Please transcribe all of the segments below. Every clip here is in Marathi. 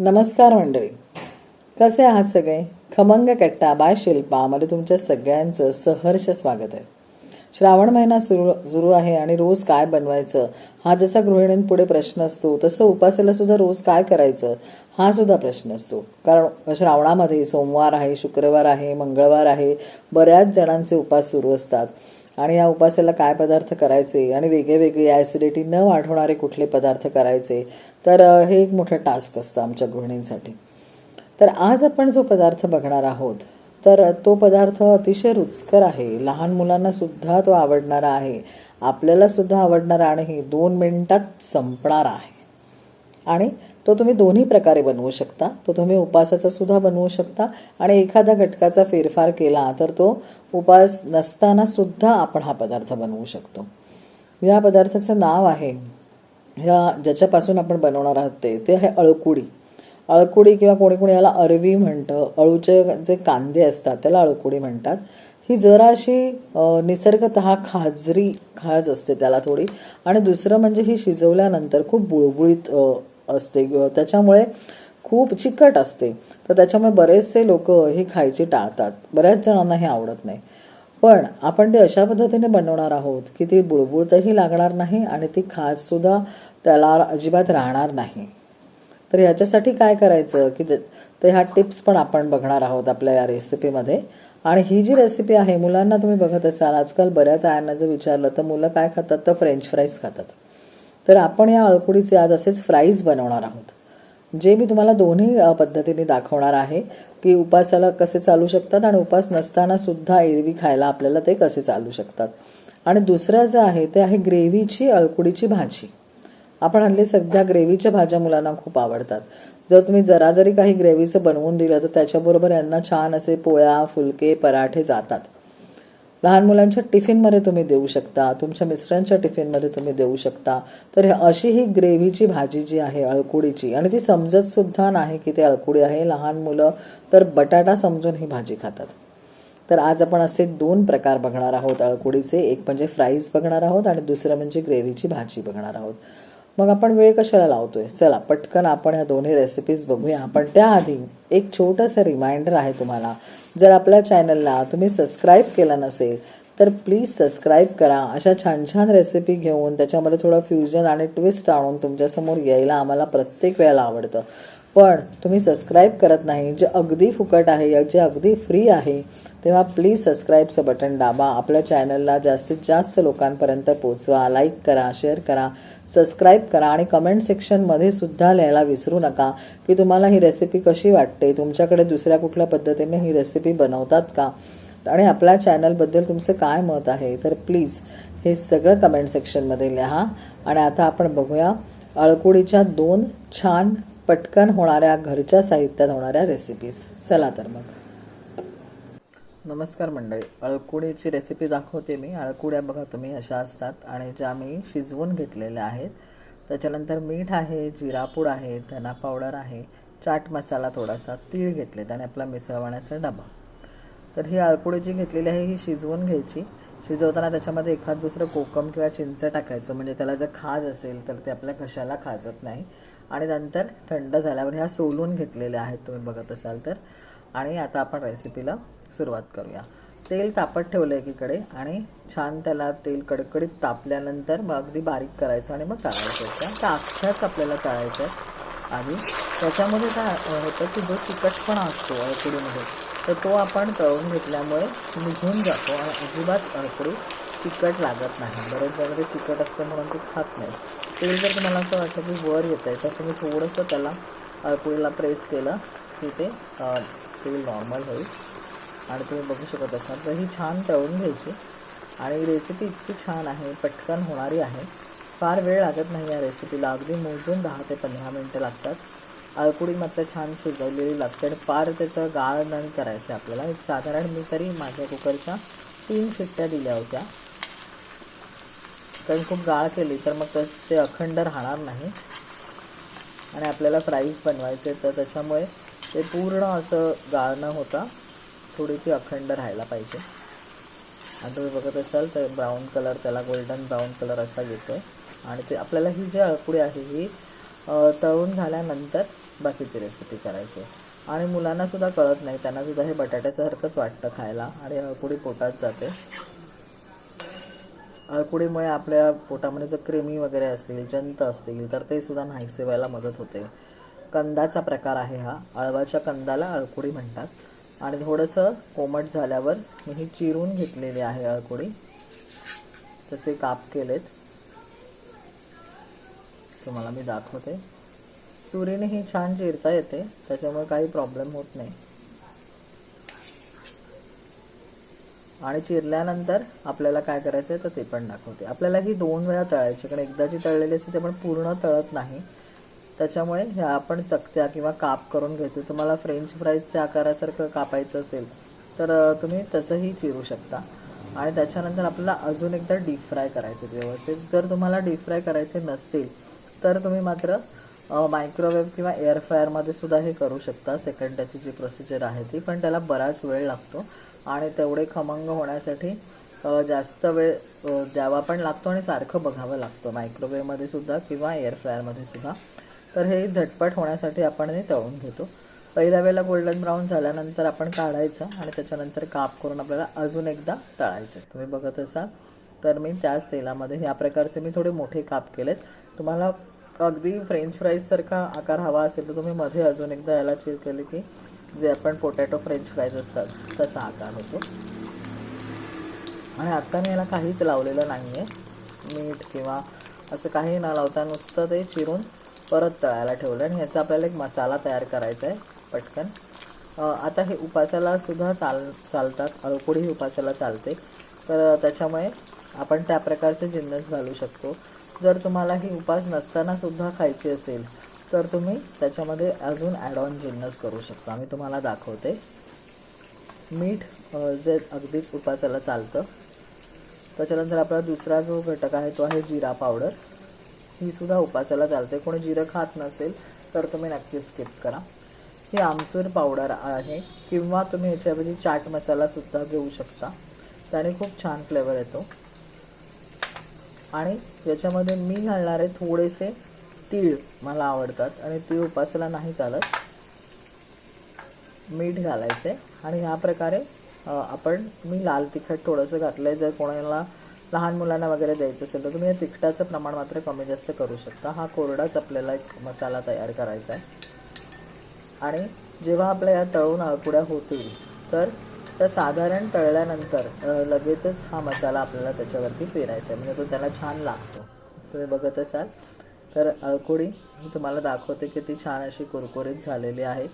नमस्कार मंडळी. कसे आहात सगळे? खमंग कट्टा बाय शिल्पा मध्ये तुमच्या सगळ्यांचं सहर्ष स्वागत आहे. श्रावण महिना सुरू सुरू आहे आणि रोज काय बनवायचं? हा जसा गृहिणींपुढे प्रश्न असतो तसं उपासाला सुद्धा रोज काय करायचं? हा सुद्धा प्रश्न असतो. कारण श्रावणामध्ये सोमवार आहे शुक्रवार आहे मंगळवार आहे बऱ्याच जणांचे उपास सुरू असतात. आणि या उपासाला काय पदार्थ करायचे आणि वेगळे ॲसिडिटी न वाढवणारे कुठले पदार्थ करायचे तर हे एक मोठं टास्क असतं आमच्या गृहिणींसाठी. तर आज आपण जो पदार्थ बघणार आहोत तर तो पदार्थ अतिशय रुचकर आहे. लहान मुलांनासुद्धा तो आवडणारा आहे. आपल्यालासुद्धा आवडणारा आणि दोन मिनटात संपणारा आहे. आणि तो तुम्ही दोन्ही प्रकारे बनवू शकता. तो तुम्ही उपासाचा सुद्धा बनवू शकता. आणि एखाद्या घटकाचा फेरफार केला तर तो उपास नसताना सुद्धा आपण हा पदार्थ बनवू शकतो. या पदार्थाचं नाव आहे ह्या ज्याच्यापासून आपण बनवणार आहोत ते ते आहे अळकुडी. अळकुडी किंवा कोणी कोणी याला अरवी म्हणतं. अळूचे जे कांदे असतात त्याला अळकुडी म्हणतात. ही जराशी निसर्गत खाजरी खाज असते त्याला थोडी. आणि दुसरं म्हणजे ही शिजवल्यानंतर खूप बुळबुळीत असते त्याच्यामुळे खूप चिकट असते. तर त्याच्यामुळे बरेचसे लोक ही खायची टाळतात. बऱ्याच जणांना हे आवडत नाही. पण आपण ते अशा पद्धतीने बनवणार आहोत की ती बुळबुळतही लागणार नाही आणि ती खाजसुद्धा त्याला अजिबात राहणार नाही. तर ह्याच्यासाठी काय करायचं की ते- तर ह्या टिप्स पण आपण बघणार आहोत आपल्या या रेसिपीमध्ये. आणि ही जी रेसिपी आहे मुलांना तुम्ही बघत असाल आजकाल बऱ्याच आयांना जर विचारलं तर मुलं काय खातात? तर फ्रेंच फ्राईज खातात. तर आपण या अळकुडीचे आज असेच फ्राईज बनवणार आहोत. जे मी तुम्हाला दोन्ही पद्धतीने दाखवणार आहे की उपासाला कसे चालू शकतात आणि उपास नसताना सुद्धा एरवी खायला आपल्याला ते कसे चालू शकतात. आणि दुसरं जे आहे ते आहे ग्रेव्हीची अळकुडीची भाजी. आपण हल्ली सध्या ग्रेव्हीच्या भाज्या मुलांना खूप आवडतात. जर तुम्ही जरा जरी काही ग्रेव्हीचं बनवून दिलं तर त्याच्याबरोबर यांना छान असे पोळ्या फुलके पराठे जातात. लहान मुलांच्या टिफिनमध्ये तुम्ही देऊ शकता तुमच्या मिस्टरांच्या टिफिनमध्ये तुम्ही देऊ शकता. तर हे- अशी ही ग्रेव्हीची भाजी जी आहे अळकुडीची आणि ती समजत सुद्धा नाही की ते अळकुडी आहे. लहान मुलं तर बटाटा समजून ही भाजी खातात. तर आज आपण असे दोन प्रकार बघणार आहोत अळकुडीचे. एक म्हणजे फ्राईज बघणार आहोत आणि दुसरं म्हणजे ग्रेव्हीची भाजी बघणार आहोत. मग आपण वेळ कशाला लावतोय? चला पटकन आपण ह्या दोन्ही रेसिपीज बघूया. पण त्याआधी एक छोटंसं रिमाइंडर आहे तुम्हाला. जर आपल्या चॅनलला तुम्ही सबस्क्राईब केलं नसेल तर प्लीज सबस्क्राईब करा. अशा छान छान रेसिपी घेऊन त्याच्यामध्ये थोडं फ्युजन आणि ट्विस्ट आणून तुमच्यासमोर यायला आम्हाला प्रत्येक वेळेला आवडतं. पण तुम्ही सबस्क्राईब करत नाही जे अगदी फुकट आहे जे अगदी फ्री आहे तेव्हा प्लीज सबस्क्राईबचं बटन दाबा. आपल्या चॅनलला जास्तीत जास्त लोकांपर्यंत पोचवा लाईक करा शेअर करा सबस्क्राईब करा आणि कमेंट सेक्शनमध्ये सुद्धा लिहायला विसरू नका की तुम्हाला ही रेसिपी कशी वाटते? तुमच्याकडे दुसऱ्या कुठल्या पद्धतीने ही रेसिपी बनवतात का? आणि आपल्या चॅनलबद्दल तुमचं काय मत आहे? तर प्लीज हे सगळं कमेंट सेक्शनमध्ये लिहा. आणि आता आपण बघूया अळकुडीच्या दोन छान पटकन होणाऱ्या घरच्या साहित्यात होणाऱ्या रेसिपीज चला तर मग. नमस्कार मंडळी. अळकुडीची रेसिपी दाखवते मी. अळकुड्या बघा तुम्ही अशा असतात आणि ज्या मी शिजवून घेतलेल्या आहेत. त्याच्यानंतर मीठ आहे जिरापूड आहे धना पावडर आहे चाट मसाला थोडासा तीळ घेतलेत आणि आपला मिसळवण्याचा डबा. तर ही अळकुडी जी घेतलेली आहे ही शिजवून घ्यायची. शिजवताना त्याच्यामध्ये एखाद दुसरं कोकम किंवा चिंच टाकायचं. म्हणजे त्याला जर खाज असेल तर ते आपल्या घशाला खाजत नाही. आणि नंतर थंड झाल्यावर ह्या सोलून घेतलेल्या आहेत तुम्ही बघत असाल तर. आणि आता आपण रेसिपीला सुरुवात करूया. तेल तापत ठेवलं एकीकडे आणि छान त्याला तेल कडकडीत तापल्यानंतर मग अगदी बारीक करायचं आणि मग तळायचं. त्या अख्ख्याच आपल्याला तळायचं आहे. आणि त्याच्यामध्ये काय होतं की जो तिखटपणा असतो अळकडीमध्ये तर तो आपण तळून घेतल्यामुळे निघून जातो. आणि अजिबात अळकडी चिकट लागत नाही. बरेच जण ते चिकट असतं म्हणून ते खात नाही तेल जर तुम्हाला असं वाटलं की वर येतं आहे तर तुम्ही थोडंसं त्याला पुढेला प्रेस केलं की ते तेल नॉर्मल होईल. आणि तुम्ही बघू शकत असाल तर ही छान तळून घ्यायची. आणि रेसिपी इतकी छान आहे पटकन होणारी आहे. फार वेळ लागत नाही या रेसिपीला अगदी मोजून दहा ते पंधरा मिनटं लागतात. अळकुडी मात्र छान शिजवलेली लागते आणि फार त्याचं गाळ नाही करायचं आहे आपल्याला. एक साधारण मी तरी माझ्या कुकरच्या तीन शिट्ट्या दिल्या होत्या. कारण खूप गाळ केली तर मग ते अखंड राहणार नाही. आणि आपल्याला फ्राईज बनवायचे तर त्याच्यामुळे ते पूर्ण असं गाळ न होता थोडी ती अखंड राहायला पाहिजे. आणि तुम्ही बघत असाल तर ब्राऊन कलर त्याला गोल्डन ब्राऊन कलर असा येतो आहे आणि ते आपल्याला ही जी अळकुडी आहे ही तळून झाल्यानंतर बाकीची रेसिपी करायची आणि मुलांनासुद्धा कळत नाही त्यांनासुद्धा हे हे बटाट्यासारखंच वाटतं खायला. आणि अळकुडी पोटात जाते. अळकुडीमुळे आपल्या पोटामध्ये जर क्रिमी वगैरे असतील जंत असतील तर ते सुद्धा नाहीसे व्हायला मदत होते. कंदाचा प्रकार आहे हा. अळवाच्या कंदाला अळकुडी म्हणतात. आणि थोडंसं कोमट झाल्यावर मी ही चिरून घेतलेली आहे अळकुडी. तसे काप केलेत. तुम्हाला मी दाखवते. सुरीने ही छान चिरता येते. त्याच्यामुळे काही प्रॉब्लेम होत नाही. आणि चिरल्यानंतर आपल्याला काय करायचं आहे तर ते पण दाखवते. आपल्याला ही दोन वेळा तळायची कारण एकदा जी तळलेली असते ते पण पूर्ण तळत नाही. त्याच्यामुळे ह्या आपण चकत्या किंवा काप करून घ्यायचं. तुम्हाला फ्रेंच फ्राईजच्या आकारासारखं कापायचं असेल तर तुम्ही तसंही चिरू शकता. आणि त्याच्यानंतर आपल्याला अजून एकदा डीप फ्राय करायचे व्यवस्थित. जर तुम्हाला डीप फ्राय करायचे नसतील तर तुम्ही मात्र मायक्रोवेव्ह किंवा एअर फ्रायरमध्ये सुद्धा हे करू शकता. सेकंडाची जी प्रोसिजर आहे ती पण त्याला बराच वेळ लागतो. आणि तेवढे खमंग होण्यासाठी जास्त वेळ द्यावा पण लागतो आणि सारखं बघावं लागतं. मायक्रोवेवमध्ये सुद्धा किंवा एअर फ्रायरमध्ये सुद्धा. तर हे झटपट होण्यासाठी आपण हे तळून घेतो. पहिल्या वेळेला गोल्डन ब्राऊन झाल्यानंतर आपण काढायचं आणि त्याच्यानंतर काप करून आपल्याला अजून एकदा तळायचं. तुम्ही बघत असाल. तर मी त्याच तेलामध्ये ह्या प्रकारचे मी थोडे मोठे काप केलेत. तुम्हाला अगदी फ्रेंच फ्राईजसारखा आकार हवा असेल तर तुम्ही मध्ये अजून एकदा याला चिर केले की जे आपण पोटॅटो फ्रेंच फ्राईज असतात तसा आकार होतो. आणि आत्ता मी याला काहीच लावलेलं नाही आहे मीठ किंवा असं काही न लावता नुसतं ते चिरून परत तळायला ठेवलं आणि ह्याचा आपल्याला एक मसाला तयार करायचा आहे पटकन. आता हे उपासाला सुद्धा चाल चालतात. अळकुडी ही उपासाला चालते. तर त्याच्यामुळे आपण त्या प्रकारचे जिन्नस घालू शकतो. जर तुम्हाला ही उपास नसताना सुद्धा खायची असेल तर तुम्ही त्याच्यामध्ये अजून ॲड ऑन जिन्नस करू शकता. मी तुम्हाला दाखवते. मीठ जे अगदीच उपासाला चालतं. त्याच्यानंतर आपला दुसरा जो घटक आहे तो आहे जिरा पावडर ही सुद्धा उपासाला चालते. कोणी जिरं खात नसेल तर तुम्ही नक्की स्किप करा. ही आमचूर पावडर आहे. किंवा तुम्ही ह्याच्याऐवजी चाट मसालासुद्धा घेऊ शकता. त्याने खूप छान फ्लेवर येतो. आणि याच्यामध्ये मी घालणारे थोडेसे तीळ मला आवडतात आणि तीळ उपासाला नाही चालत. मीठ घालायचे आणि ह्या प्रकारे आपण मी लाल तिखट थोडंसं घातलं आहे जर कोणाला लहान मुलांना वगैरे द्यायचं असेल तर तुम्ही या तिखटाचं प्रमाण मात्र कमी जास्त करू शकता. हा कोरडाच आपल्याला एक मसाला तयार करायचा आहे. आणि जेव्हा आपल्या या तळून अळकुड्या होतील तर त्या साधारण तळल्यानंतर लगेचच हा मसाला आपल्याला त्याच्यावरती पेरायचा आहे. म्हणजे तो त्याला छान लागतो. तुम्ही बघत असाल. तर अळकुडी मी तुम्हाला दाखवते की ती छान अशी कुरकुरीत झालेली आहे.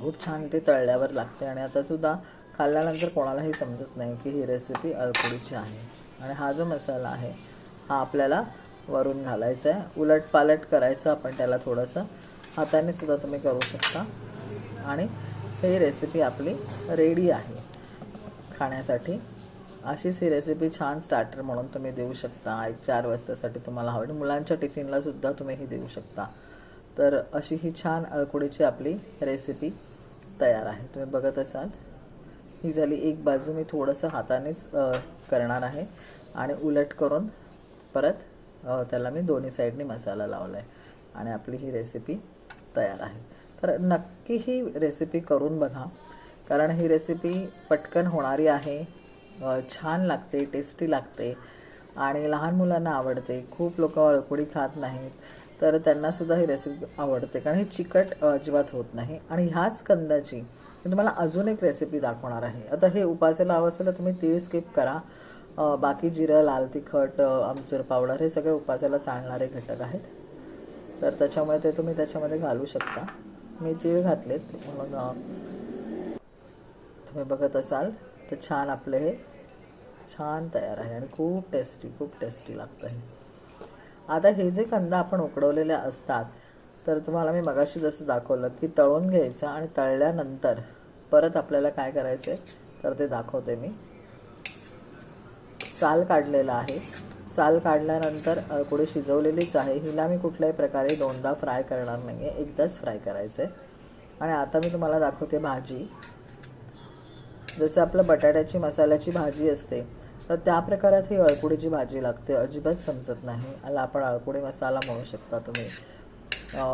खूप छान ती तळल्यावर लागते आणि आता सुद्धा खाल्ल्यानंतर कोणालाही समजत नाही की ही रेसिपी अळकुडीची आहे. आणि हा जो मसाला आहे हा आपल्याला वरून घालायचा आहे. उलट पालट करायचं आपण त्याला थोडंसं. हाताने सुद्धा तुम्ही करू शकता. आणि ही रेसिपी आपली रेडी आहे खाण्यासाठी. अशीच ही रेसिपी छान स्टार्टर म्हणून तुम्ही देऊ शकता. एक चार वाजतासाठी तुम्हाला हवी. मुलांच्या टिफिनला सुद्धा तुम्ही ही देऊ शकता. तर अशी ही छान अळकुडीची आपली रेसिपी तयार आहे. तुम्ही बघत असाल. ही झाली एक बाजू. मी थोडंसं हातानेच करणार आहे. आणि उलट करून परत त्याला मी दोन्ही साईडने मसाला लावला आहे आणि आपली ही रेसिपी तयार आहे. तर नक्की ही रेसिपी करून बघा. कारण ही रेसिपी पटकन होणारी आहे. छान लागते टेस्टी लागते आणि लहान मुलांना आवडते. खूप लोक अळकोडी खात नाहीत तर त्यांनासुद्धा ही रेसिपी आवडते. कारण ही चिकट अजिबात होत नाही. आणि ह्याच कंदाची मी तुम्हाला अजून एक रेसिपी दाखवणार आहे. आता हे उपासाला हवं असेल तर तुम्ही तीळ स्किप करा. बाकी जिरं लाल तिखट आमचूर पावडर हे सगळे उपासाला चालणारे घटक आहेत. तर त्याच्यामुळे ते तुम्ही त्याच्यामध्ये घालू शकता. मी तीळ घातलेत. म्हणून तुम्ही बघत असाल. तर छान आपले हे. छान तयार आहे आणि खूप टेस्टी खूप टेस्टी लागतं हे. आता हे जे कांदा आपण उकडवलेले असतात तर तुम्हाला मी मगाशी जसं दाखवलं की तळून घ्यायचं आणि तळल्यानंतर परत आपल्याला काय करायचं आहे तर ते दाखवते मी. साल काढलेला आहे. साल काढल्यानंतर पुढे शिजवलेलीच आहे. हिला मी कुठल्याही प्रकारे दोनदा फ्राय करणार नाही आहे एकदाच फ्राय करायचं आहे आणि आता मी तुम्हाला दाखवते भाजी. जसं आपलं बटाट्याची मसाल्याची भाजी असते तर त्या प्रकारात ही अळकुडीची भाजी लागते. अजिबात समजत नाही. याला आपण अळकुडी मसाला म्हणू शकता तुम्ही.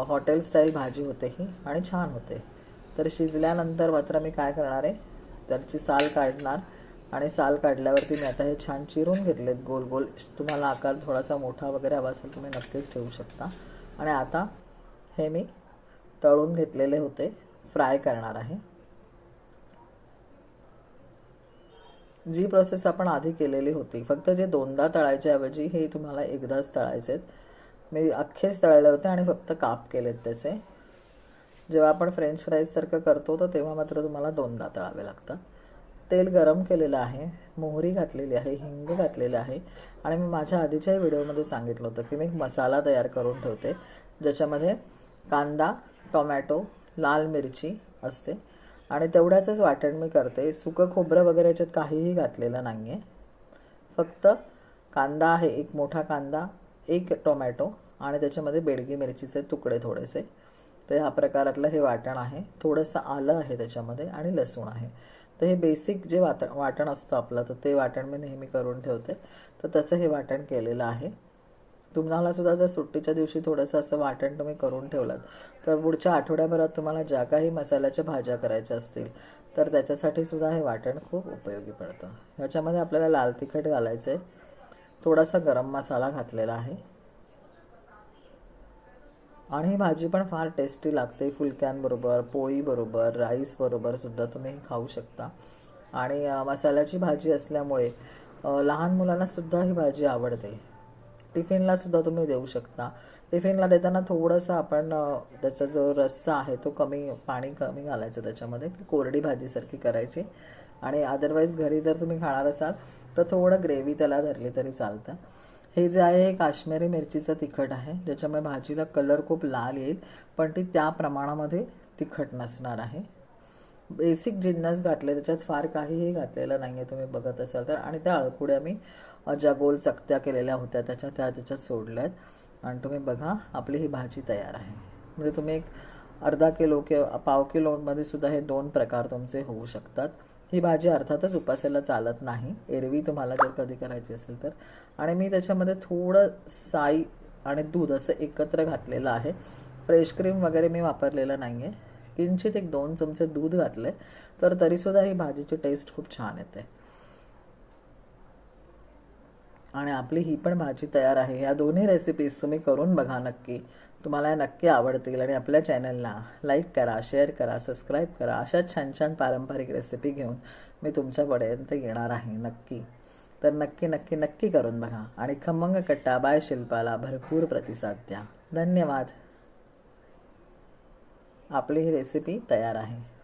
हॉटेल स्टाईल भाजी होते ही आणि छान होते. तर शिजल्यानंतर मात्र मी काय करणार आहे? त्याची साल काढणार आणि साल काढल्यावरती मी आता हे छान चिरून घेतलेत गोल गोल. तुम्हाला आकार थोडासा मोठा वगैरे हवा असेल तुम्ही नक्कीच ठेवू शकता. आणि आता हे मी तळून घेतलेले होते. फ्राय करणार आहे. जी प्रोसेस आपण आधी केलेली होती फक्त जे दोनदा तळायच्याऐवजी हे तुम्हाला एकदाच तळायचे आहेत. मी अख्खेच तळले होते आणि फक्त काप केलेत त्याचे. जेव्हा आपण फ्रेंच फ्राईजसारखं करतो तर तेव्हा मात्र तुम्हाला दोनदा तळावे लागतात तेल गरम केलेलं आहे मोहरी घातलेली आहे हिंग घातलेलं आहे. आणि मी माझ्या आधीच्याही व्हिडिओमध्ये सांगितलं होतं की मी एक मसाला तयार करून ठेवते ज्याच्यामध्ये कांदा टोमॅटो लाल मिरची असते. आणि तेवढ्याचंच वाटण मी करते. सुकं खोबरं वगैरे याच्यात काहीही घातलेलं नाही आहे फक्त कांदा आहे एक मोठा कांदा एक टोमॅटो आणि त्याच्यामध्ये बेडगी मिरचीचे तुकडे थोडेसे. तर ह्या प्रकारातलं हे वाटण आहे. थोडंसं आलं आहे त्याच्यामध्ये आणि लसूण आहे. तर हे बेसिक जे वाट वाटण असतं आपलं तर ते वाटण मी नेहमी करून ठेवते. तर तसं हे वाटण केलेलं आहे. तुम्हाला सुद्धा जर सुट्टीच्या दिवशी थोडंसं असं वाटण तुम्ही करून ठेवलात तर पुढच्या आठवड्याभरात तुम्हाला ज्या काही मसाल्याच्या भाज्या करायच्या असतील तर त्याच्यासाठी सुद्धा हे वाटण खूप उपयोगी पडतं. ह्याच्यामध्ये आपल्याला लाल तिखट घालायचं आहे थोडासा गरम मसाला घातलेला आहे. आणि ही भाजी पण फार टेस्टी लागते. फुलक्यांबरोबर पोळीबरोबर राईसबरोबर सुद्धा तुम्ही खाऊ शकता. आणि मसाल्याची भाजी असल्यामुळे लहान मुलांना सुद्धा ही भाजी आवडते. टिफिनला सुद्धा तुम्ही देऊ शकता. टिफिनला देताना थोडंसं आपण त्याचा जो रस्सा आहे तो कमी पाणी कमी घालायचं त्याच्यामध्ये. कोरडी भाजीसारखी करायची. आणि अदरवाईज घरी जर तुम्ही खाणार असाल तर थोडं ग्रेव्ही त्याला धरली तरी चालतं. हे जे आहे हे काश्मीरी मिरचीचं तिखट आहे ज्याच्यामुळे भाजीला कलर खूप लाल येईल पण ती त्या प्रमाणामध्ये तिखट नसणार आहे. बेसिक जिन्नस घातले त्याच्यात फार काहीही घातलेलं नाही आहे तुम्ही बघत असाल तर. आणि त्या अळकुड्या मी ज्या गोल चकत्या केलेल्या होत्या त्याच्या त्या त्याच्यात सोडल्या आहेत आणि तुम्ही बघा आपली ही भाजी तयार आहे. म्हणजे तुम्ही एक अर्धा किलो किंवा पाव किलोमध्ये सुद्धा हे दोन प्रकार तुमचे होऊ शकतात. ही भाजी अर्थातच उपासाला चालत नाही. एरवी तुम्हाला जर कधी करायची असेल तर. आणि मी त्याच्यामध्ये थोडं साई आणि दूध असं एकत्र घातलेलं आहे. फ्रेश क्रीम वगैरे मी वापरलेलं नाही आहे किंचित एक दोन चमचे दूध घातले तर तरीसुद्धा ही भाजीची टेस्ट खूप छान येते. आणि आपली ही पण भाजी तयार आहे. या दोन्ही रेसिपीज तुम्ही करून बघा नक्की. तुम्हाला नक्की आवडतील आणि आपल्या चॅनलला लाईक करा शेअर करा सबस्क्राईब करा. अशा छान छान पारंपरिक रेसिपी घेऊन मी तुमच्यापर्यंत येणार आहे नक्की. तर नक्की नक्की नक्की करून बघा. आणि खमंग कट्टा बाय शिल्पाला भरपूर प्रतिसाद द्या. धन्यवाद. आपली ही रेसिपी तयार आहे.